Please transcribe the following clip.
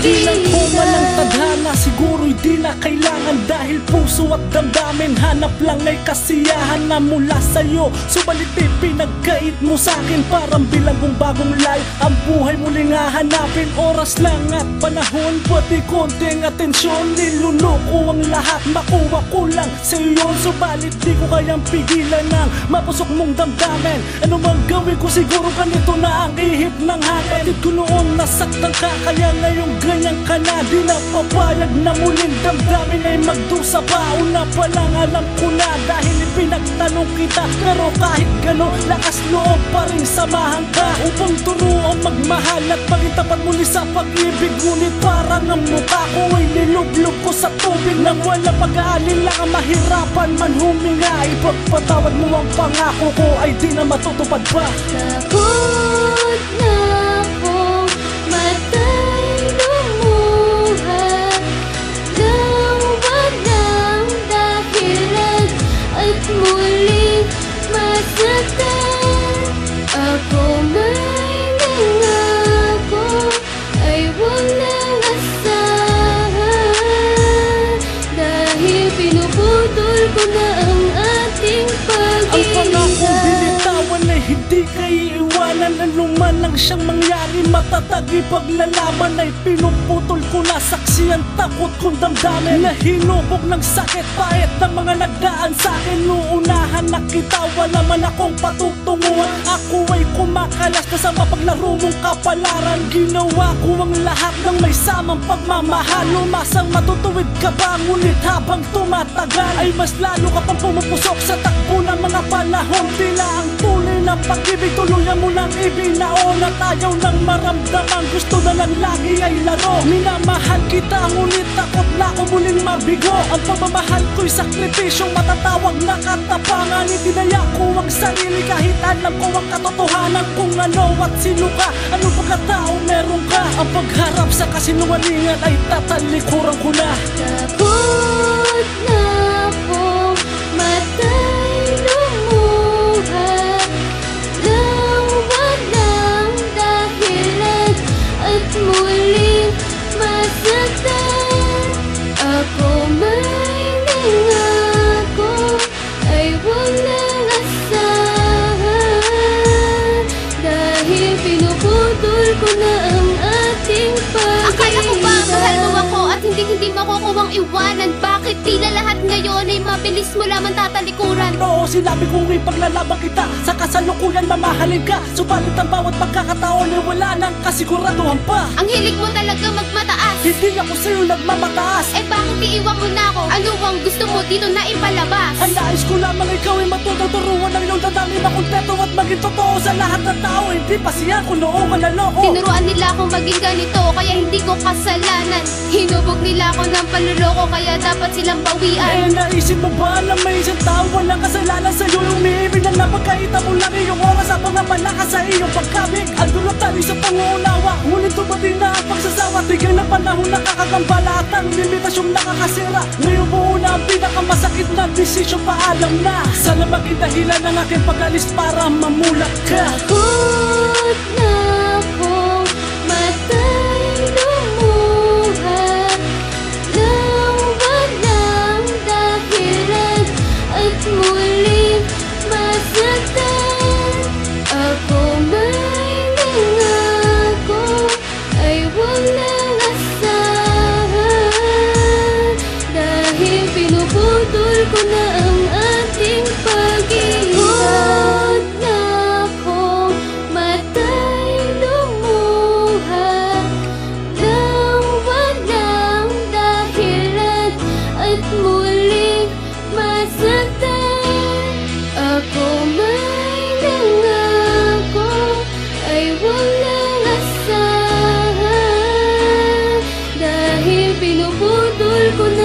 记忆 puso at damdamin Hanap lang ay kasiyahan na mula sa'yo. Subalit di pinagkait mo sa'kin Parang bilang bagong life. Ang buhay muling hahanapin Oras lang at panahon. Pwede konting atensyon Niluloko ang lahat. Makuha ko lang sa iyo Subalit di ko kayang pigilan ng Mapusok mong damdamin. Ano mang gawin ko siguro ganito na ang ihip ng hangin Batid ko noon nasaktan ka Kaya ngayong ganyan ka na Di na papayag na muling damdamin ay magdusa pa Una pa lang alam ko na Dahil pinagtanong kita. Pero kahit gano'n lakas loob pa rin samahan ka Upang turuan magmahal at maging tapat muli sa pag-ibig. Ngunit parang ang mukha ko ay nilublog ko sa tubig Nang wala pag-aalinlangan mahirapan man huminga. Ipagpatawad mo ang pangako ko ay di na matutupad pa. Takot na binitawan ay hindi kayo iwanan Ano man ang siyang mangyari Matatag ipaglalaban ay pinuputol ko na Saksi ang takot kong damdamin. Na hinubog ng sakit Pait ng mga nagdaan sa akin. Nuunahan na kita Wala man akong patutunguhan. Ako ay kumakalas na sa mapaglaro mong kapalaran. Ginawa ko ang lahat ng may samang pagmamahal. Umasang matutuwid ka ba Ngunit habang tumatagal Ay mas lalo ka pang pumupusok sa takbo ng mga panahon pag-ibig Tuluyan mo ng ibinaon At ayaw nang maramdaman. Gusto na lang lagi ay laro. Minamahal kita Ngunit takot na ako muling mabigo Ang pagmamahal ko'y sakripisyong matatawag na katapangan. Itinaya ko ang sarili kahit alam ko ang katotohanan Kung ano at sino ka. Ano pagkatao meron ka? Ang pagharap sa kasinungalingan ay tatalikuran ko na tila lahat ngayon ay mabilis mo lamang tatalikuran Oo, sinabi kong ipaglalaban kita. Sa kasalukuyan mamahalin ka. Subalit ang bawat pagkakataon ay wala nang kasiguraduhan pa. Ang hilig mo talaga magmataas. Hindi ako sa'yo nagmamataas. Eh bakit iiwan mo na ako? Ano ang gusto mo? Dito na ipalabas? Ang nais ko lamang ikaw ay matutong turuan ng iyong dadami Makumpleto at maging totoo sa lahat ng tao. Hindi pa siya kung noong manaloo Tinuruan nila akong maging ganito Kaya hindi ko kasalanan. Hinubog nila ako ng panluloko Kaya dapat silang bawian. Eh naisip mo ba na may isang tao walang kasalanan sa'yo. Umiibig lang na pagkaita mo lang iyong oras Sa pangapala ka sa iyong pagkabig Ang dulot tayo sa pangunawa. Ngunit dumating na ang pagsasawa Tigil na panahon nakakagambala At ang limitasyong nakakasira. Ngayon buo na ang pinakamasakit na desisyon Paalam na. Sana maging dahilan ng aking pag-alis Para mamulat ka. Takot na 고